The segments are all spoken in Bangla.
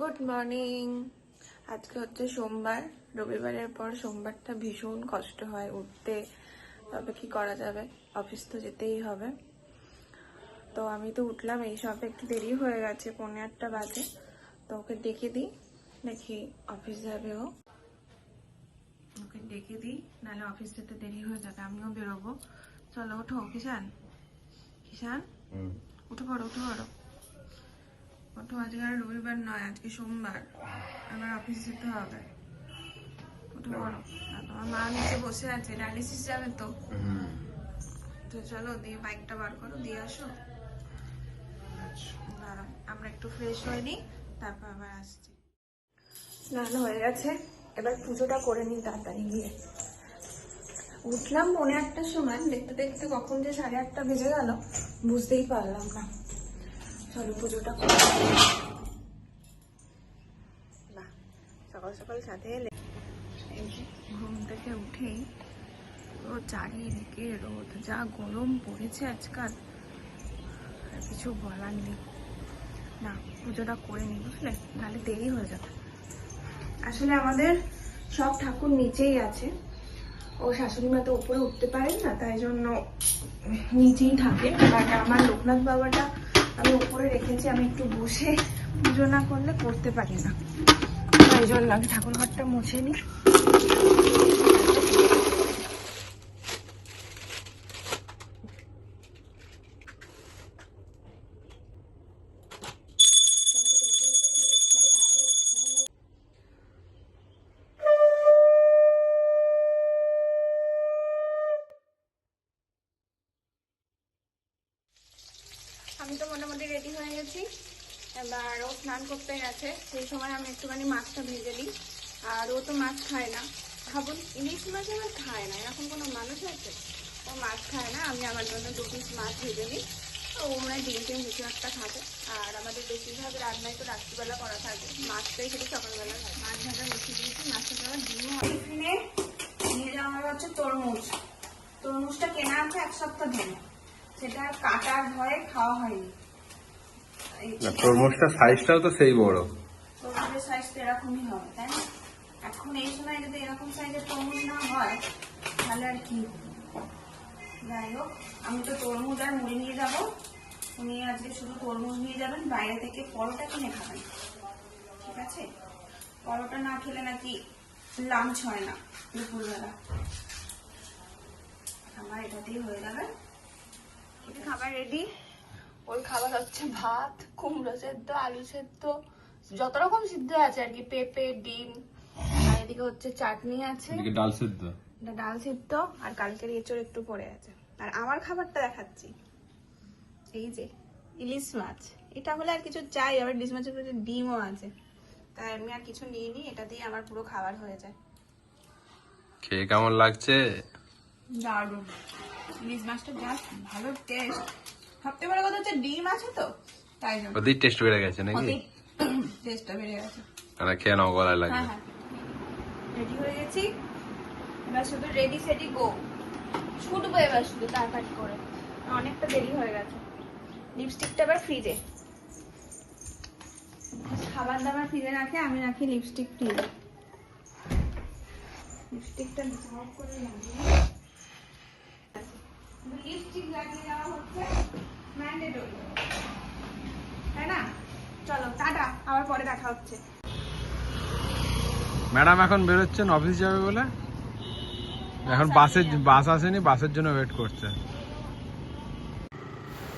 গুড মর্নিং আজকে হচ্ছে সোমবার। রবিবারের পর সোমবারটা ভীষণ কষ্ট হয় উঠতে। তবে কি করা যাবে? অফিস তো যেতেই হবে। তো আমি তো উঠলাম এই সব একটু দেরি হয়ে গেছে পৌনে আটটা বাজে। তো ওকে ডেকে দিই দেখি অফিস যাবে ও। ওকে ডেকে দিই নাহলে অফিস যেতে দেরি হয়ে যাবে আমিও বেরোবো। চলো ওঠো কিষান। কিষান? উঠে পড়ো উঠে পড়ো। ওঠো আজকে আর রবিবার নয় আজকে সোমবার। আমার অফিস যেতে হবে। পড়ো আর তোমার মা নিচে বসে আছে ডায়ালিসিস যাবে তো। তো চলো দিয়ে বাইকটা বার করো দিয়ে আসো। আমরা একটু ফ্রেশ হয়ে নিই তারপর আবার আসছি। স্নান হয়ে গেছে এবার পুজোটা করে নিই তাড়াতাড়ি গিয়ে। উঠলাম পৌনে আটটার সময় দেখতে দেখতে কখন যে সাড়ে আটটা বেজে গেল বুঝতেই পারলাম না। চলো পুজোটা। বাহ সকাল সকাল সাথে এলে। ঘুম থেকে উঠেই পুরো চারিদিকে রোদ, যা গরম পড়েছে আজকাল, আর কিছু বলার নেই। না, পুজোটা করে নিই বুঝলে? নাহলে দেরি হয়ে যাবে। আসলে আমাদের সব ঠাকুর নিচেই আছে। ও শাশুড়ি মা তো উপরে উঠতে পারেন না, তাই জন্য নিচেই থাকে। বাট আমার লোকনাথ বাবাটা আমি উপরে রেখেছি, আমি একটু বসে পুজো না করলে করতে পারি না। তাই জন্য আমি ঠাকুর ঘরটা মুছে নিই আমি তো মোটামুটি রেডি হয়ে গেছি। এবার ও স্নান করতে গেছে। সেই সময় আমি একটুখানি মাছটা ভেজে দিই আর ও তো মাছ খায় না। ভাবুন, ইলিশ মাছ আমার খায় না। এরকম কোনো মানুষ আছে? ও মাছ খায় না। আমি আমার জন্য দু পিস মাছ ভেজে তো ও মনে ডিম টিম কিছু একটা খাবে। আর আমাদের বেশিরভাগ রান্নায় তো রাত্রিবেলা করা থাকে। মাছটাই শুধু সকালবেলা খায় মাছ ভাজা বসে দিয়েছি। মাছটা দেওয়ার ডিমও টিফিনে নিয়ে যাওয়া হচ্ছে তরমুজ। তরমুজটা কেনা আছে এক সপ্তাহ ধরে। সেটা কাটার ভয়ে খাওয়া হয়নি। না সাইজটাও তো সেই বড়। তরমুজের সাইজ তো এরকমই হবে তাই না? এখন এই সময় যদি এরকম সাইজের তরমুজ না হয় তাহলে আর কি? যাই হোক আমি তো তরমুজ আর মুড়ি নিয়ে যাব। উনি আজকে শুধু তরমুজ নিয়ে যাবেন বাইরে থেকে পরোটা কিনে খাবেন। ঠিক আছে? পরোটা না খেলে নাকি লাঞ্চ হয় না দুপুরবেলা। আমার এটাতেই হয়ে যাবে। খাবার রেডি ওর খাবার হচ্ছে ভাত কুমড়ো সেদ্ধ আলু সেদ্ধ যত রকম সিদ্ধ আছে আর কি পেঁপে ডিম আর এদিকে হচ্ছে চাটনি আছে। ডাল সেদ্ধ। ডাল সিদ্ধ আর কালকের এঁচড় একটু পড়ে আছে। আর আমার খাবারটা দেখাচ্ছি। এই যে ইলিশ মাছ। এটা হলে আর কিছু চাই আবার ইলিশ মাছের উপরে ডিমও আছে। তাই আমি আর কিছু নিয়ে নিই এটা দিয়ে আমার পুরো খাবার হয়ে যায়। খেয়ে কেমন লাগছে? দারুণ। ইলিশ মাছটা জাস্ট ভালো টেস্ট সবথেকে বড় কথা হচ্ছে ডিম আছে তো তাই জন্য। ওদের টেস্ট বেড়ে গেছে নাকি? টেস্টটা বেড়ে গেছে। মানে খেয়ে নাও গলায় হ্যাঁ লাগবে। হ্যাঁ রেডি হয়ে গেছি। এবার শুধু রেডি সেডি গো ছুটবো এবার শুধু তাড়াতাড়ি করে। অনেকটা দেরি হয়ে গেছে। লিপস্টিকটা এবার ফ্রিজে খাবার দাবার ফ্রিজে রাখে আমি রাখি লিপস্টিক ফ্রিজে লিপস্টিকটা ঝাপ করে লাগিয়ে লিপস্টিক লাগিয়ে দেওয়া হচ্ছে। ম্যান্ডেটরি তাই না? চলো টাটা আবার পরে দেখা হচ্ছে। ম্যাডাম এখন বেরোচ্ছেন অফিস যাবে বলে? এখন বাসের বাস আসেনি বাসের জন্য ওয়েট করছে।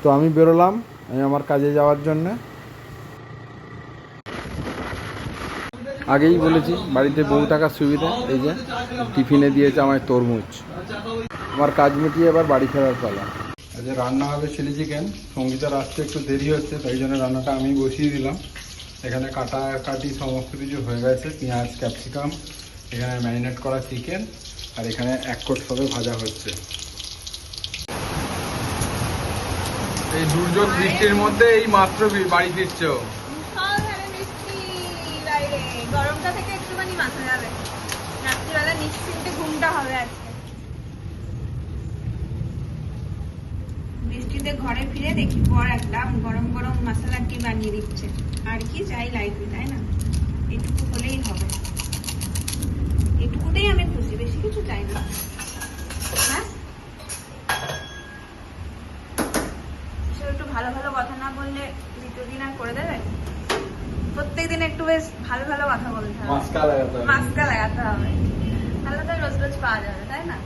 তো আমি বেরোলাম আমি আমার কাজে যাওয়ার জন্য। আগেই বলেছি বাড়িতে বহু টাকার সুবিধা এই যে টিফিনে দিয়েছে আমায় তরমুজ। আমার কাজ মিটিয়ে এবার বাড়ি ফেরার পালা। আজকে রান্না হবে চিলি চিকেন সঙ্গীতার আসতে একটু দেরি হচ্ছে তাই জন্য রান্নাটা আমি বসিয়ে দিলাম। এখানে কাটা কাটি সমস্ত কিছু হয়ে গেছে পেঁয়াজ ক্যাপসিকাম এখানে ম্যারিনেট করা চিকেন আর এখানে এক কোট সবে ভাজা হচ্ছে। এই দুর্যোগ বৃষ্টির মধ্যে এই মাত্র বাড়ি ফিরছ। গরমটা থেকে একটুখানি মাথা যাবে। রাত্রিবেলা নিশ্চিন্তে ঘুমটা হবে আজকে। বৃষ্টিতে ঘরে ফিরে দেখি বর একদম গরম গরম মশলা কি বানিয়ে দিচ্ছে। আর কি চাই লাইফে তাই না? এটুকু হলেই হবে। এটুকুতেই আমি খুশি বেশি কিছু চাই না। হ্যাঁ? একটু ভালো ভালো কথা না বললে দ্বিতীয় দিন আর করে দেবে? প্রত্যেকদিন একটু বেশ ভালো ভালো কথা বলতে হবে। মাস্কা লাগাতে হবে। মাস্কা লাগাতে হবে। তাহলে তো রোজ রোজ পাওয়া যাবে তাই না?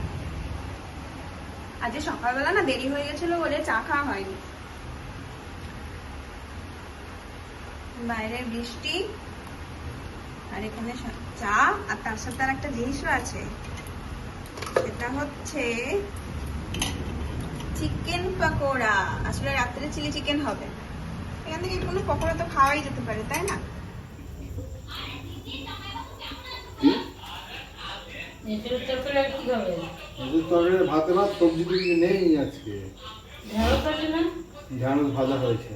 আজকে সকালবেলা না দেরি হয়ে গেছিল বলে চা খাওয়া হয়নি। বাইরে বৃষ্টি, আর এখানে চা, আর তার সাথে আর একটা জিনিসও আছে। সেটা হচ্ছে চিকেন পকোড়া। আসলে রাত্রে চিলি চিকেন হবে। এখান থেকে কোনো পকোড়া তো খাওয়াই যেতে পারে, তাই না? এঁচড়ের তরকারি আর কি হবে এদের তরকারি ভাতে ভাত সবজি নেই আজকে। ঢেঁড়স আছে না ঢ্যাঁড়স ভাজা হয়েছে।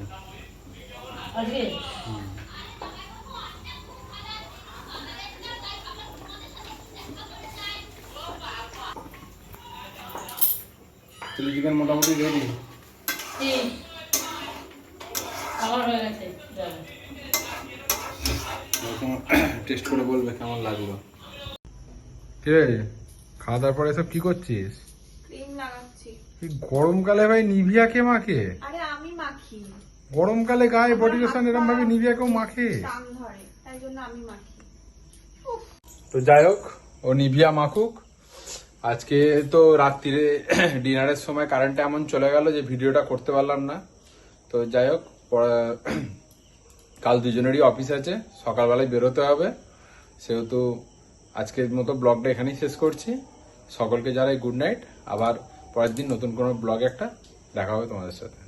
আজকে? চিলি চিকেন মোটামুটি রেডি আমার হয়ে গেছে। টেস্ট করে বলবে কেমন লাগল। কে? খাওয়া দাওয়ার পরে সব কি করছিস? ক্রিম লাগাচ্ছি গরমকালে ভাই নিভিয়া কে মাখে? আরে আমি মাখি। গরমকালে গায়ে বডি লোশন এরকম ভাবে নিভিয়া কেউ মাখে? ধরে তাই জন্য আমি মাখি। তো যাই হোক ও নিভিয়া মাখুক। আজকে তো রাত্রিরে ডিনারের সময় কারেন্টটা এমন চলে গেল যে ভিডিওটা করতে পারলাম না। তো যাই হোক কাল দুজনেরই অফিস আছে সকালবেলায় বেরোতে হবে। সেহেতু আজকের মতো ব্লগটা এখানেই শেষ করছি। সকলকে জানাই গুড নাইট। আবার পরের দিন নতুন কোনো ব্লগ একটা দেখা হবে তোমাদের সাথে।